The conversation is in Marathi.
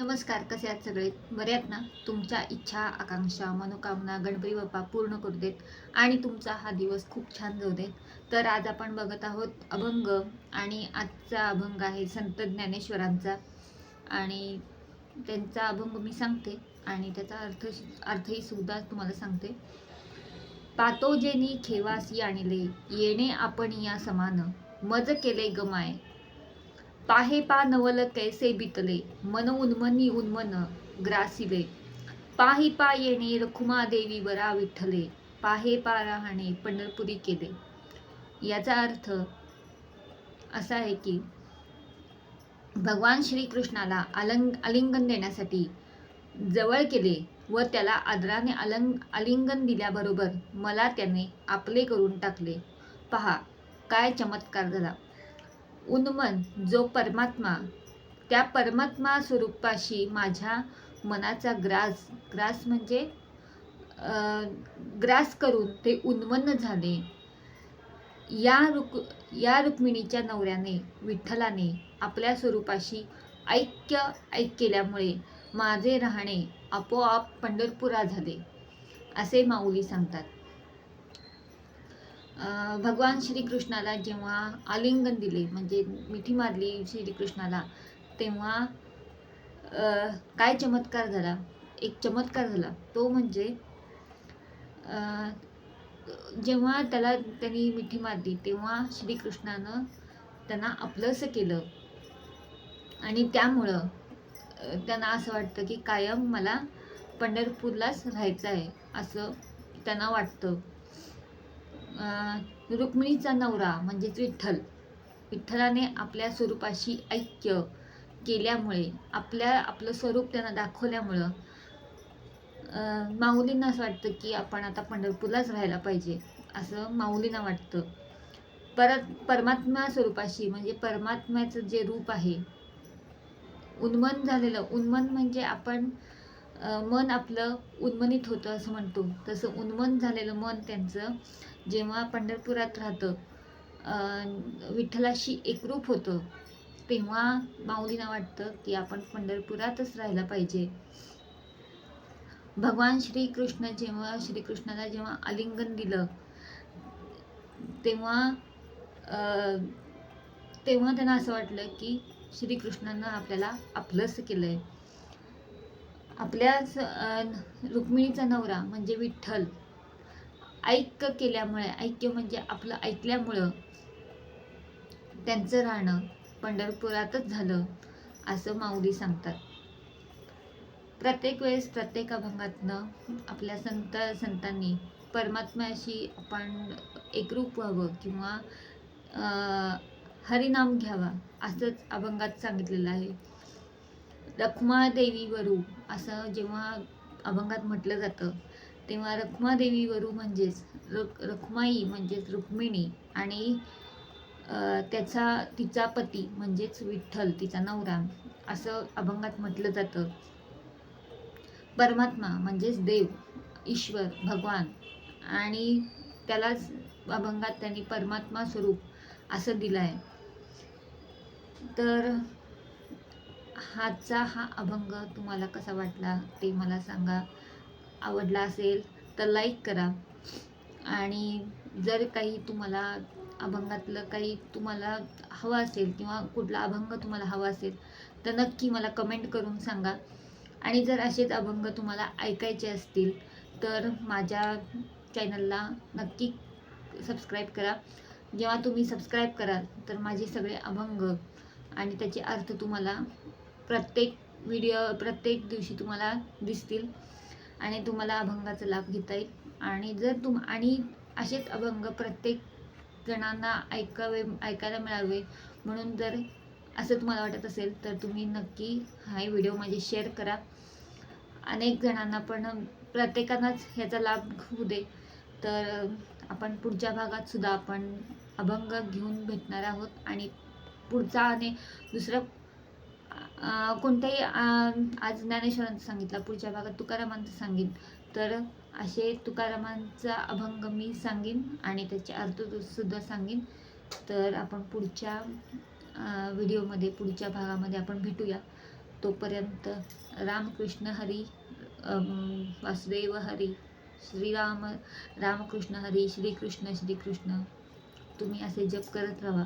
नमस्कार कसे आहात सगळे? बरे आहेत ना? तुमच्या इच्छा आकांक्षा मनोकामना गणपती बाप्पा पूर्ण करू देत आणि तुमचा हा दिवस खूप छान जाऊ देत. तर आज आपण बघत आहोत अभंग आणि आजचा अभंग आहे संत ज्ञानेश्वरांचा. आणि त्यांचा अभंग मी सांगते आणि त्याचा अर्थ अर्थही सुद्धा तुम्हाला सांगते. पातोजेनी खेवासी आणले येणे आपण या समान. मज केले गमाय पाहे पा नवल कैसे बितले मन उन्मनी उन्मन ग्रासिले. पाही पा येणे रखुमा देवी वरा विठ्ठले पाहे पा राहणे पंढरपुरी केले. याचा अर्थ असा आहे की भगवान श्रीकृष्णाला अलंग आलिंगन देण्यासाठी जवळ केले व त्याला आदराने अलंग आलिंगन दिल्याबरोबर मला त्याने आपले करून टाकले. पहा काय चमत्कार झाला. उन्मन जो परमात्मा त्या परमात्मा स्वरूपाशी माझ्या मनाचा ग्रास ग्रास म्हणजे ग्रास करून ते उन्मन्न झाले. या रुक या रुक्मिणीच्या नवऱ्याने विठ्ठलाने आपल्या स्वरूपाशी ऐक्य ऐक केल्यामुळे माझे राहणे आपोआप पंढरपुरा झाले असे माऊली सांगतात. भगवान श्रीकृष्णाला जेव्हा आलिंगन दिले म्हणजे मिठी मारली श्रीकृष्णाला तेव्हा काय चमत्कार झाला? एक चमत्कार झाला. तो म्हणजे जेव्हा त्याला त्यांनी मिठी मारली तेव्हा श्रीकृष्णानं त्यांना आपलंसं केलं. आणि त्यामुळं त्यांना असं वाटतं की कायम मला पंढरपूरलाच राहायचं आहे असं त्यांना वाटतं. रुक्मिणीचा नवरा म्हणजेच विठ्ठल. विठ्ठलाने आपल्या स्वरूपाशी ऐक्य केल्यामुळे आपल्या आपलं स्वरूप त्यांना दाखवल्यामुळं माऊलींना असं वाटतं की आपण आता पंढरपूरलाच राहायला पाहिजे असं माऊलींना वाटतं. परत परमात्मा स्वरूपाशी म्हणजे परमात्म्याचं जे रूप आहे उन्मन झालेलं उन्मन म्हणजे आपण मन आपलं उन्मनित होतं असं म्हणतो. तसं उन्मन झालेलं मन त्यांचं जेव्हा पंढरपुरात राहतं विठ्ठलाशी एकरूप होतं तेव्हा माऊलींना वाटतं की आपण पंढरपुरातच राहायला पाहिजे. भगवान श्रीकृष्ण जेव्हा श्रीकृष्णाला जेव्हा आलिंगन दिलं तेव्हा तेव्हा त्यांना असं वाटलं की श्रीकृष्णानं आपल्याला आपलंसं केलं आहे आपल्याच रुक्मिणीचा नवरा म्हणजे विठ्ठल. ऐक्य केल्यामुळे ऐक्य म्हणजे आपलं ऐकल्यामुळं त्यांचं राहणं पंढरपुरातच झालं असं माऊली सांगतात. प्रत्येक वेळेस प्रत्येक अभंगातनं आपल्या संत संतांनी परमात्म्याशी आपण एकरूप व्हावं किंवा हरिनाम घ्यावा असंच अभंगात सांगितलेलं आहे. रखमादेवीवरू असं जेव्हा अभंगात म्हटलं जातं तेव्हा रखमादेवीवरू म्हणजेच रख रखमाई म्हणजेच रुक्मिणी आणि त्याचा तिचा पती म्हणजेच विठ्ठल तिचा नवरा असं अभंगात म्हटलं जातं. परमात्मा म्हणजेच देव ईश्वर भगवान आणि त्यालाच अभंगात त्यांनी परमात्मा स्वरूप असं दिलं आहे तर हाचा हा अभंग तुम्हाला कसा वाटला ते मला सांगा. आवडला असेल तर लाईक करा. आणि जर काही तुम्हाला अभंगातलं काही तुम्हाला हवं असेल किंवा कुठला अभंग तुम्हाला हवा असेल तर नक्की मला कमेंट करून सांगा. आणि जर असेच अभंग तुम्हाला ऐकायचे असतील तर माझ्या चॅनलला नक्की सबस्क्राईब करा. जेव्हा तुम्ही सबस्क्राईब कराल तर माझे सगळे अभंग आणि त्याचे अर्थ तुम्हाला प्रत्येक व्हिडिओ प्रत्येक दिवशी तुम्हाला दिसतील. आणि तुम्हाला अभंगाचा लाभ घेता येईल. आणि जर तुम आणि असेच अभंग प्रत्येक जणांना ऐकावे ऐकायला मिळावे म्हणून जर असं तुम्हाला वाटत असेल तर तुम्ही नक्की हा व्हिडिओ माझे शेअर करा. अनेक जणांना पण प्रत्येकांनाच ह्याचा लाभ होऊ दे. तर आपण पुढच्या भागात सुद्धा आपण अभंग घेऊन भेटणार आहोत. आणि पुढचा आणि दुसरं कोणत्याही आज ज्ञानेश्वरांचं सांगितलं पुढच्या भागात तुकारामांचं सांगेन. तर असे तुकारामांचा अभंग मी सांगेन आणि त्याचे अर्थसुद्धा सांगेन. तर आपण पुढच्या व्हिडिओमध्ये पुढच्या भागामध्ये आपण भेटूया. तोपर्यंत रामकृष्ण हरी वासुदेव हरी श्रीराम रामकृष्ण हरी श्रीकृष्ण श्रीकृष्ण. तुम्ही असे जप करत राहा.